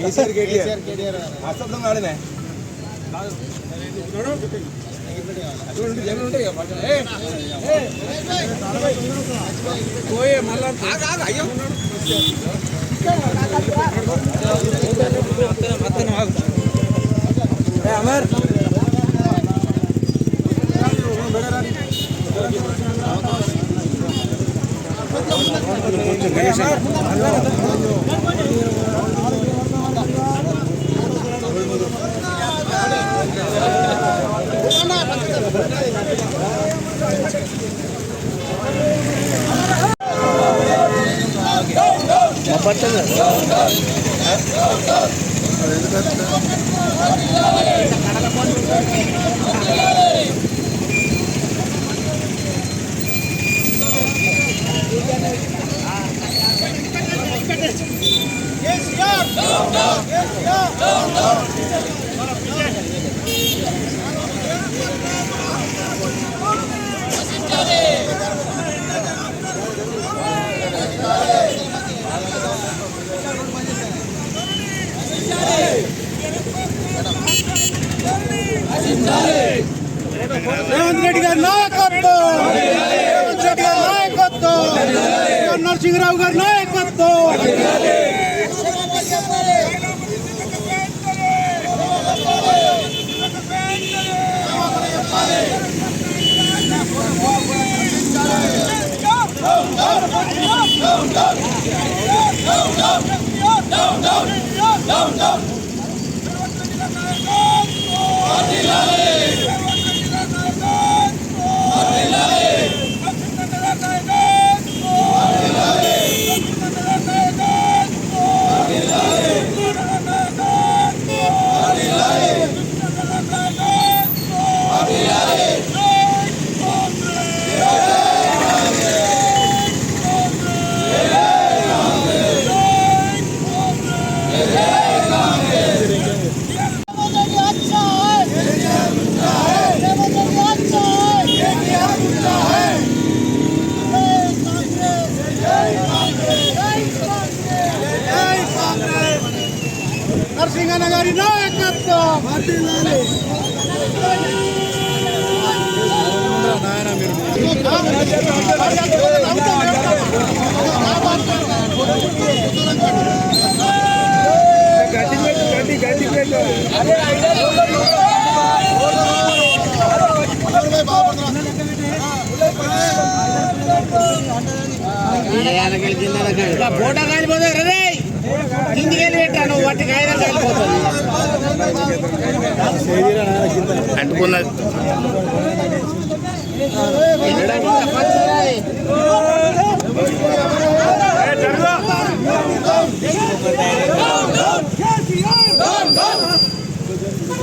కేసీఆర్ కేటీఆర్ అసలు ఆడనే పోయే మళ్ళా అయ్యో అమర్ పట్టదు ఎందుకంటే రేవంత్ రెడ్డి గారి నాయకత్వం! రేవంత్ రెడ్డి గారి నాయకత్వం! నరసింహరావు గారి నాయకత్వం! నరసింహన్న ఫోటో కాలిపోతే రే కిందికి వెళ్ళి పెట్టాను వాటి కాగితం కాలిపోతుంది అంటుకున్నది.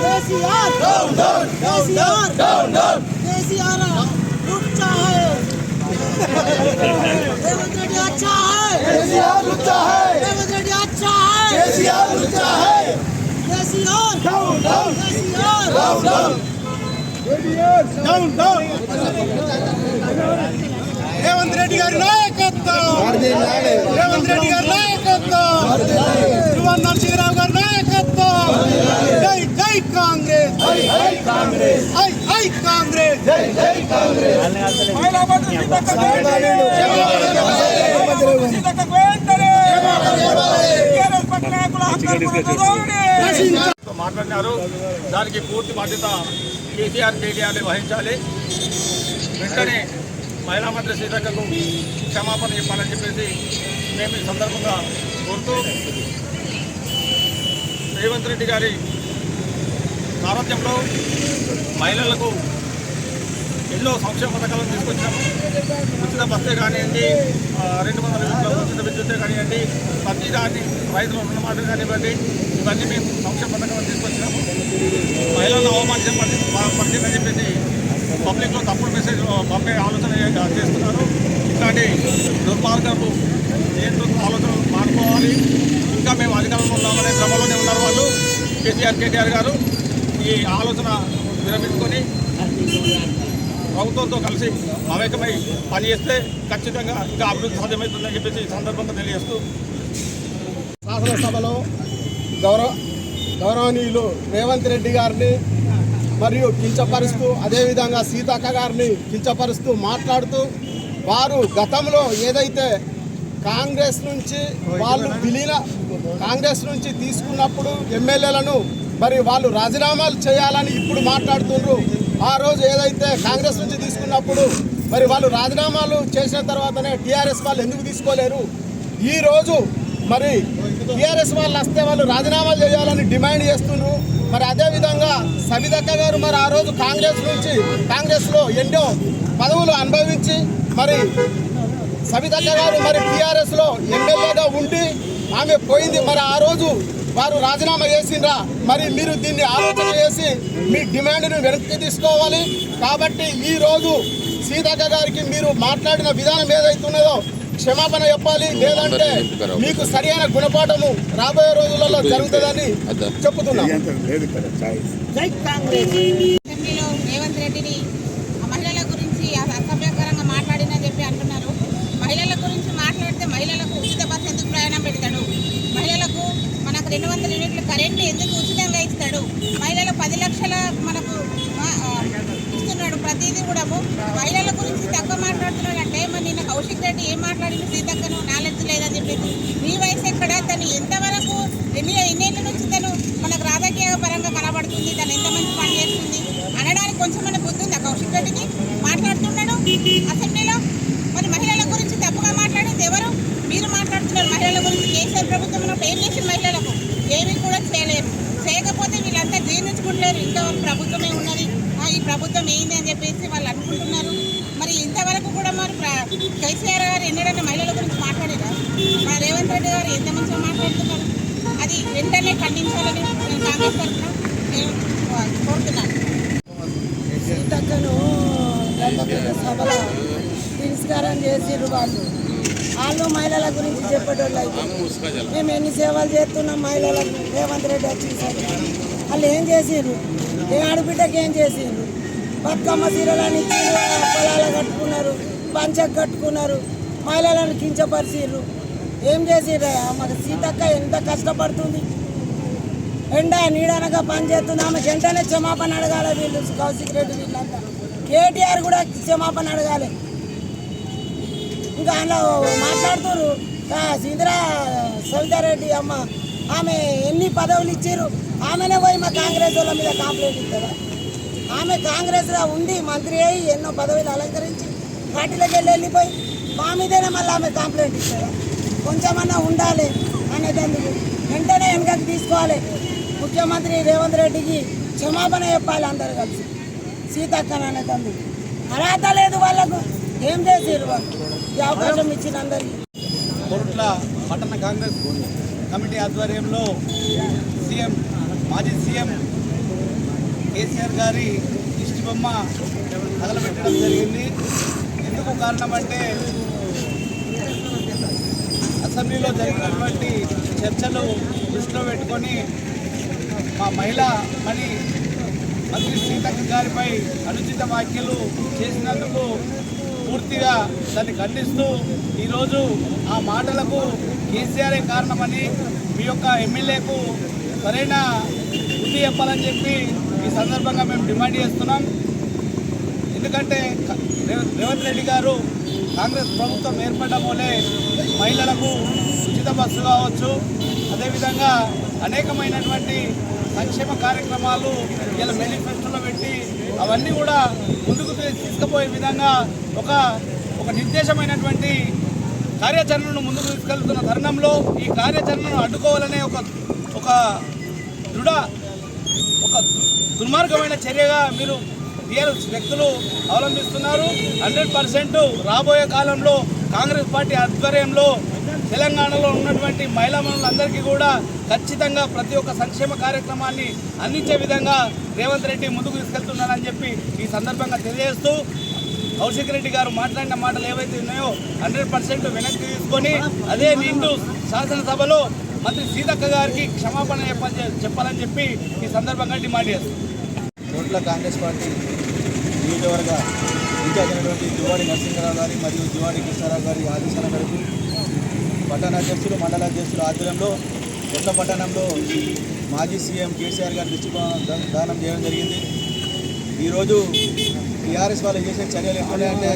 केसीआर डाउन डाउन केसीआर రేవంత్ రెడ్డి గారి నాయకత్వం. రేవంత్ రెడ్డి గారి నాయకత్వం. యువన్ నరసింహరావు గారి నాయకత్వం. జై జై కాంగ్రెస్ జై జై కాంగ్రెస్ జై జై దానికి పూర్తి బాధ్యత కేసీఆర్ కేటీఆర్ని వహించాలి. వెంటనే మహిళా మంత్రి సీతక్కకు క్షమాపణ చెప్పాలని చెప్పేసి మేము ఈ సందర్భంగా కోరుతూ రేవంత్ రెడ్డి గారి సారథ్యంలో మహిళలకు ఎన్నో సంక్షేమ పథకాలను తీసుకొచ్చాము ఉచిత బస్సే కానివ్వండి రెండు వందల ఉచిత విద్యుత్తే కానివ్వండి ప్రతిదాన్ని రైతులు రైతుల రుణమాట కానివ్వండి ఇవన్నీ మేము సంక్షేమ పథకాలను తీసుకొచ్చినాము. మహిళలను అవమానించడం పడుతుందని చెప్పేసి పబ్లిక్లో తప్పుడు మెసేజ్ పంపే ఆలోచన చేస్తున్నారు. ఇట్లాంటి దుర్మార్గపు నియంత్రణ ఆలోచనలు మానుకోవాలి. ఇంకా మేము అధికారంలో ఉన్నామనే క్రమంలోనే ఉన్నారు వాళ్ళు. కేసీఆర్ కేటీఆర్ గారు ఈ ఆలోచన విరమించుకొని ప్రభుత్వంతో కలిసి అవేకమై పనిచేస్తే ఖచ్చితంగా ఇంకా అభివృద్ధి సాధ్యమవుతుందని చెప్పేసి ఈ సందర్భంగా తెలియజేస్తూ శాసనసభలో గౌరవ గౌరవనీయులు రేవంత్ రెడ్డి గారిని మరియు కించపరుస్తూ అదేవిధంగా సీతక్క గారిని కించపరుస్తూ మాట్లాడుతూ వారు గతంలో ఏదైతే కాంగ్రెస్ నుంచి వాళ్ళు విలీన కాంగ్రెస్ నుంచి తీసుకున్నప్పుడు ఎమ్మెల్యేలను మరి వాళ్ళు రాజీనామాలు చేయాలని ఇప్పుడు మాట్లాడుతున్నారు ఆ రోజు ఏదైతే కాంగ్రెస్ నుంచి తీసుకున్నప్పుడు మరి వాళ్ళు రాజీనామాలు చేసిన తర్వాతనే టీఆర్ఎస్ వాళ్ళు ఎందుకు తీసుకోలేరు? ఈ రోజు మరి టీఆర్ఎస్ వాళ్ళు వస్తే వాళ్ళు రాజీనామాలు చేయాలని డిమాండ్ చేస్తున్నారు. మరి అదేవిధంగా సబితక్క గారు మరి ఆ రోజు కాంగ్రెస్ నుంచి కాంగ్రెస్లో ఎన్నో పదవులు అనుభవించి మరి సబితక్క గారు మరి టీఆర్ఎస్లో ఎమ్మెల్యేగా ఉండి ఆమె పోయింది. మరి ఆ రోజు వారు రాజీనామా చేసిండ్రా? మరి మీరు దీన్ని ఆలోచన చేసి మీ డిమాండ్ను వెనక్కి తీసుకోవాలి. కాబట్టి ఈ రోజు సీతక్క గారికి మీరు మాట్లాడిన విధానం ఏదైతున్నదో క్షమాపణ చెప్పాలి. లేదంటే మీకు సరైన గుణపాఠము రాబోయే రోజులలో జరుగుతుందని అసెంబ్లీలో రేవంత్ రెడ్డిని మహిళల గురించి అస- అసభ్యకరంగా మాట్లాడినని చెప్పి అంటున్నారు. మహిళల గురించి మాట్లాడితే మహిళలకు ఉచిత బస్సు ఎందుకు ప్రయాణం పెడతాడు? మహిళలకు మనకు రెండు వందల యూనిట్ల కరెంటు ఎందుకు ఉచితంగా ఇస్తాడు? మహిళలు పది లక్షల మనకు ఇస్తున్నాడు ప్రతిదీ కూడా మహిళల గురించి తక్కువ మాట్లాడుతున్నాడు కౌశిక్ రెడ్డి ఏం మాట్లాడింది? సీతక్కను నాలెడ్జ్ లేదని చెప్పేసి. నీ వయసు ఎక్కడ? తను ఎంతవరకు ఎన్ని ఎన్నేళ్ళ నుంచి తను మనకు రాజకీయ పరంగా కనబడుతుంది? తను ఎంత మంచి పని చేస్తుంది? అనడానికి కొంచెం మన బుద్ధి ఉందా కౌశిక్ రెడ్డికి? మాట్లాడుతున్నాడు అసెంబ్లీలో. మరి మహిళల గురించి తప్పుగా మాట్లాడేది ఎవరు? మీరు మాట్లాడుతున్నారు మహిళల గురించి. కేసీఆర్ ప్రభుత్వం ఏం చేసింది మహిళలకు? ఏమీ కూడా చేయలేరు చేయకపోతే వీళ్ళంతా జీర్ణించుకుంటలేరు ఇంతవరకు ప్రభుత్వమే ఉన్నది. ఆ, ఈ ప్రభుత్వం ఏంది అని చెప్పేసి వాళ్ళు అనుకుంటున్నారు మరి ఇంతవరకు కూడా మరి ప్ర- కేసీఆర్ గారు ఎన్నడన్నా మహిళల గురించి మాట్లాడారా? మా రేవంత్ రెడ్డి గారు ఎంత మంచిగా మాట్లాడుతున్నారు? అది వెంటనే ఖండించాలని నేను కాంగ్రెస్ తరఫున నేను కోరుతున్నాను. సీతక్కను సభలో తిరస్కారం చేసిర్రు వాళ్ళు. వాళ్ళు మహిళల గురించి చెప్పేటోళ్ళు అయితే మేము ఎన్ని సేవలు చేస్తున్నాం మహిళలకు? రేవంత్ రెడ్డి వచ్చేసరికి వాళ్ళు ఏం చేసిర్రు? ఏ ఆడబిడ్డకి ఏం చేసిర్రు? బతుకమ్మ చీరలని పొలాలు కట్టుకున్నారు. పంచ కట్టుకున్నారు. మహిళలను కించపరిచిర్రు ఏం చేసిరయ్యా మాకు సీతక్క ఎంత కష్టపడుతుంది? ఎండ నీడనగా పని చేస్తుంది ఆమె వెంటనే క్షమాపణ అడగాలి వీళ్ళు కౌశిక్ రెడ్డి వీళ్ళంతా. కేటీఆర్ కూడా క్షమాపణ అడగాలి. ఇంకా అందులో మాట్లాడుతున్నారు సింద్రా సవితారెడ్డి అమ్మ ఆమె ఎన్ని పదవులు ఇచ్చారు ఆమెనే పోయి మా కాంగ్రెస్ వాళ్ళ మీద కాంప్లైంట్ ఇస్తారా ఆమె కాంగ్రెస్లో ఉండి మంత్రి అయి ఎన్నో పదవులు అలంకరించి వాటిలోకి వెళ్ళి వెళ్ళిపోయి మా మీదనే మళ్ళీ ఆమె కంప్లైంట్ ఇస్తుందా. కొంచెమన్నా ఉండాలి అనేదందుకు వెంటనే వెనకకి తీసుకోవాలి. ముఖ్యమంత్రి రేవంత్ రెడ్డికి క్షమాపణ చెప్పాలి అందరు కలిసి. సీతక్కన అనేదందుకు అర్హత లేదు వాళ్ళకు. ఏం చేసారు వాళ్ళు? ఈ అవకాశం ఇచ్చిన అందరికీ. కోరుట్ల పట్టణ కాంగ్రెస్ కమిటీ ఆధ్వర్యంలో సీఎం మాజీ సీఎం కేసీఆర్ గారి దిష్టి బొమ్మ తగలబెట్టడం జరిగింది. ఎందుకు కారణం అంటే అసెంబ్లీలో జరిగినటువంటి చర్చలు దృష్టిలో పెట్టుకొని మా మహిళా మణి మంత్రి సీతక్క గారిపై అనుచిత వ్యాఖ్యలు చేసినందుకు పూర్తిగా దాన్ని ఖండిస్తూ ఈరోజు ఆ మాటలకు కేసీఆరే కారణమని మీ యొక్క ఎమ్మెల్యేకు సరైన బుద్ధి చెప్పాలని చెప్పి ఈ సందర్భంగా మేము డిమాండ్ చేస్తున్నాం. ఎందుకంటే రేవంత్ రెడ్డి గారు కాంగ్రెస్ ప్రభుత్వం ఏర్పడడం వల్లే మహిళలకు ఉచిత బస్సు కావచ్చు. అదేవిధంగా అనేకమైనటువంటి సంక్షేమ కార్యక్రమాలు ఇలా మేనిఫెస్టోలో పెట్టి అవన్నీ కూడా ముందుకు తీసుకుపోయే విధంగా ఒక ఒక నిర్దేశమైనటువంటి కార్యాచరణను ముందుకు తీసుకెళ్తున్న తరుణంలో ఈ కార్యాచరణను అడ్డుకోవాలనే ఒక ఒక దృఢ ఒక దుర్మార్గమైన చర్యగా మీరు వ్యక్తులు అవలంబిస్తున్నారు. హండ్రెడ్ పర్సెంట్ రాబోయే కాలంలో కాంగ్రెస్ పార్టీ ఆధ్వర్యంలో తెలంగాణలో ఉన్నటువంటి మహిళా మనులందరికీ కూడా ఖచ్చితంగా ప్రతి ఒక్క సంక్షేమ కార్యక్రమాన్ని అందించే విధంగా రేవంత్ రెడ్డి ముందుకు తీసుకెళ్తున్నారని చెప్పి ఈ సందర్భంగా తెలియజేస్తూ కౌశిక్ రెడ్డి గారు మాట్లాడిన మాటలు ఏవైతే ఉన్నాయో హండ్రెడ్ పర్సెంట్ వెనక్కి తీసుకొని అదే నిండు శాసనసభలో మంత్రి సీతక్క గారికి క్షమాపణ చెప్పని చెప్పాలని చెప్పి ఈ సందర్భంగా డిమాండ్ చేస్తాం కోట్ల కాంగ్రెస్ పార్టీ నియోజకవర్గ ఇన్ఛార్జ్ అయినటువంటి జువాడి నరసింహరావు గారి మరియు జువాడి కృష్ణారావు గారి ఆదేశాల మేరకు పట్టణ అధ్యక్షులు మండల అధ్యక్షులు ఆధ్వర్యంలో కొత్త పట్టణంలో మాజీ సీఎం కేసీఆర్ గారి దృష్టి దానం చేయడం జరిగింది. ఈరోజు టీఆర్ఎస్ వాళ్ళు చేసే చర్యలు ఎక్కడంటే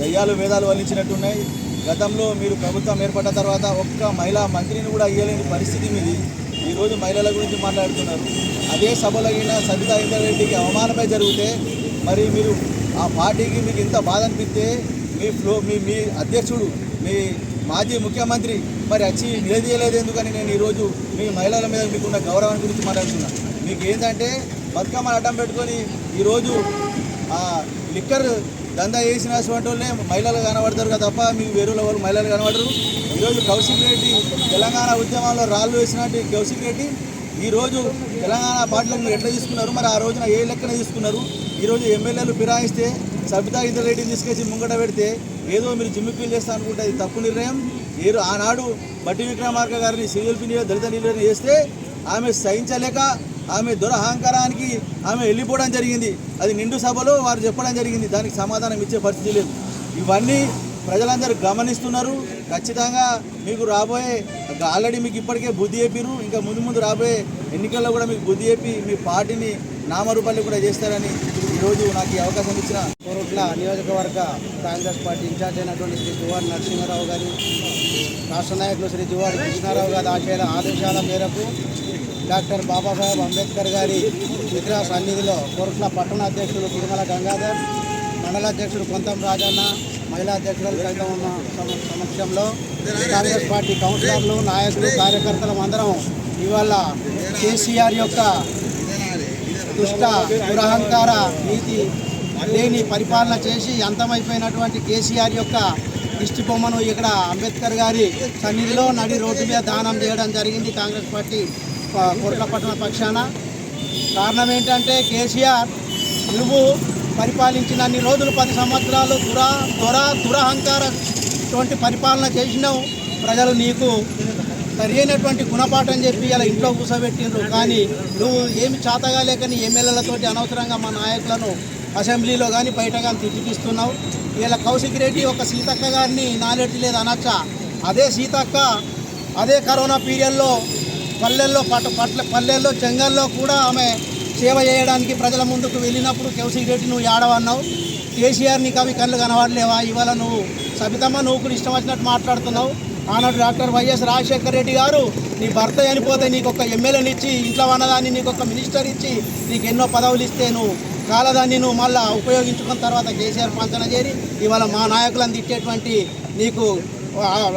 దయ్యాలు వేదాలు వల్లించినట్టున్నాయి. గతంలో మీరు ప్రభుత్వం ఏర్పడ్డ తర్వాత ఒక్క మహిళా మంత్రిని కూడా ఇయ్యలేని పరిస్థితి మీది. ఈరోజు మహిళల గురించి మాట్లాడుతున్నారు. అదే సభలో అయిన సబితా ఇంద్రారెడ్డికి అవమానమే జరిగితే మరి మీరు ఆ పార్టీకి మీకు ఇంత బాధ అనిపిస్తే మీ ఫ్లో మీ మీ అధ్యక్షుడు మీ మాజీ ముఖ్యమంత్రి మరి వచ్చి నిలదీయలేదు ఎందుకని నేను ఈరోజు మీ మహిళల మీద మీకున్న గౌరవం గురించి మాట్లాడుతున్నాను మీకు ఏంటంటే బతుకమ్మ అడ్డం పెట్టుకొని ఈరోజు ఆ లిక్కర్ దందా చేసినటువంటి వాళ్ళే మహిళలు కనబడతారు కదా తప్ప మీ వేరుల వాళ్ళు మహిళలు కనబడరు. ఈరోజు కౌశిక్ రెడ్డి తెలంగాణ ఉద్యమంలో రాళ్ళు వేసినట్టు కౌశిక్ రెడ్డి ఈరోజు తెలంగాణ పార్టీలో మీరు ఎట్లా తీసుకున్నారు? మరి ఆ రోజున ఏ లెక్కన తీసుకున్నారు? ఈరోజు ఎమ్మెల్యేలు ఫిరాయిస్తే సబితా ఇంద్ర తీసుకొచ్చి ముంగట పెడితే ఏదో మీరు జిమ్మిపీలు చేస్తా అనుకుంటే అది తప్పు నిర్ణయం. మీరు ఆనాడు బట్టి విక్రమార్క గారిని సివిల్ దళిత నిర్ణయం చేస్తే ఆమె సహించలేక ఆమె దురహంకారానికి ఆమె వెళ్ళిపోవడం జరిగింది. అది నిండు సభలో వారు చెప్పడం జరిగింది. దానికి సమాధానం ఇచ్చే పరిస్థితి లేదు. ఇవన్నీ ప్రజలందరూ గమనిస్తున్నారు. ఖచ్చితంగా మీకు రాబోయే ఆల్రెడీ మీకు ఇప్పటికే బుద్ధి చెప్పిరు ఇంకా ముందు ముందు రాబోయే ఎన్నికల్లో కూడా మీకు బుద్ధి చెప్పి మీ పార్టీని నామరూపాలు కూడా చేస్తారని ఈరోజు నాకు ఈ అవకాశం ఇచ్చిన కోరుట్ల నియోజకవర్గ కాంగ్రెస్ పార్టీ ఇన్ఛార్జ్ అయినటువంటి శ్రీ జువాడి నరసింహారావు గారి రాష్ట్ర నాయకులు శ్రీ జువాడి కృష్ణారావు గారి ఆశయాల ఆదేశాల మేరకు డాక్టర్ బాబాసాహెబ్ అంబేద్కర్ గారి విగ్రహ సన్నిధిలో కోరుట్ల పట్టణ అధ్యక్షులు తిరుమల గంగాధర్ మండల అధ్యక్షుడు కొంతం రాజన్న మహిళా అధ్యక్షులు సైతం ఉన్న సమక్షంలో కాంగ్రెస్ పార్టీ కౌన్సిలర్లు నాయకులు కార్యకర్తలు అందరం ఇవాళ కేసీఆర్ యొక్క దుష్ట దురహంకార నీతి లేని పరిపాలన చేసి అంతమైపోయినటువంటి కేసీఆర్ యొక్క దిష్టి బొమ్మను ఇక్కడ అంబేద్కర్ గారి సన్నిధిలో నడి రోడ్డు మీద దానం చేయడం జరిగింది కాంగ్రెస్ పార్టీ ఆ, పక్షాన. కారణం ఏంటంటే కేసీఆర్ నువ్వు పరిపాలించిన అన్ని రోజులు పది సంవత్సరాలు దురా దుర దురహంకార పరిపాలన చేసినావు. ప్రజలు నీకు సరైనటువంటి గుణపాఠం చెప్పి ఇలా ఇంట్లో కూర్చోబెట్టిండ్రు కానీ నువ్వు ఏమి చాతగా లేకని ఎమ్మెల్యేలతోటి అనవసరంగా మా నాయకులను అసెంబ్లీలో కానీ బయట కానీ తిట్టిపిస్తున్నావు. ఇలా కౌశిక్ రెడ్డి ఒక సీతక్క గారిని నాలెట్టి లేదు అనొచ్చ? అదే సీతక్క అదే కరోనా పీరియడ్లో పల్లెల్లో పట్ల పట్ల పల్లెల్లో చెంగల్లో కూడా ఆమె సేవ చేయడానికి ప్రజల ముందుకు వెళ్ళినప్పుడు కౌశిక్ రెడ్డి నువ్వు ఏడవన్నావు కేసీఆర్ నీకు అవి కళ్ళు కనబడలేవా? ఇవాళ నువ్వు సబితమ్మ నువ్వు కూడా ఇష్టం వచ్చినట్టు మాట్లాడుతున్నావు. ఆనాడు డాక్టర్ వైఎస్ రాజశేఖర రెడ్డి గారు నీ భర్త చనిపోతే నీకు ఒక ఎమ్మెల్యేని ఇచ్చి ఇంట్లో ఉన్నదాన్ని నీకు ఒక మినిస్టర్ ఇచ్చి నీకు ఎన్నో పదవులు ఇస్తే నువ్వు కాలదాన్ని నువ్వు మళ్ళీ ఉపయోగించుకున్న తర్వాత కేసీఆర్ పంచన చేరి ఇవాళ మా నాయకులను తిట్టేటువంటి నీకు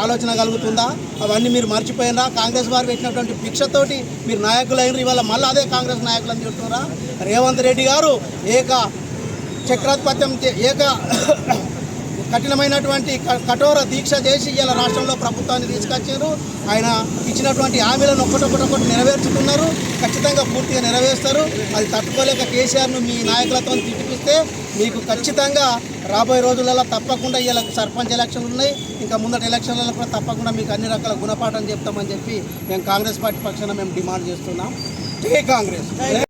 ఆలోచన కలుగుతుందా? అవన్నీ మీరు మర్చిపోయినరా? కాంగ్రెస్ వారు పెట్టినటువంటి భిక్షతోటి మీరు నాయకులు అయినారు ఇవాళ మళ్ళీ అదే కాంగ్రెస్ నాయకులను చెప్తున్నారా రేవంత్ రెడ్డి గారు ఏక చక్రాధిపత్యం చే- ఏక కఠినమైనటువంటి కఠోర దీక్ష చేసి ఇలా రాష్ట్రంలో ప్రభుత్వాన్ని తీసుకొచ్చారు. ఆయన ఇచ్చినటువంటి హామీలను ఒక్కటొక్కటొక్కటి నెరవేర్చుకున్నారు. ఖచ్చితంగా పూర్తిగా నెరవేరుస్తారు. అది తట్టుకోలేక కేసీఆర్ను మీ నాయకులతో తిట్టిపిస్తే మీకు ఖచ్చితంగా రాబోయే రోజులలో తప్పకుండా ఇలా సర్పంచ్ ఎలక్షన్లు ఉన్నాయి. ఇంకా ముందటి ఎలక్షన్లలో కూడా తప్పకుండా మీకు అన్ని రకాల గుణపాఠం చెప్తామని చెప్పి మేము కాంగ్రెస్ పార్టీ పక్షాన మేము డిమాండ్ చేస్తున్నాం. జై కాంగ్రెస్.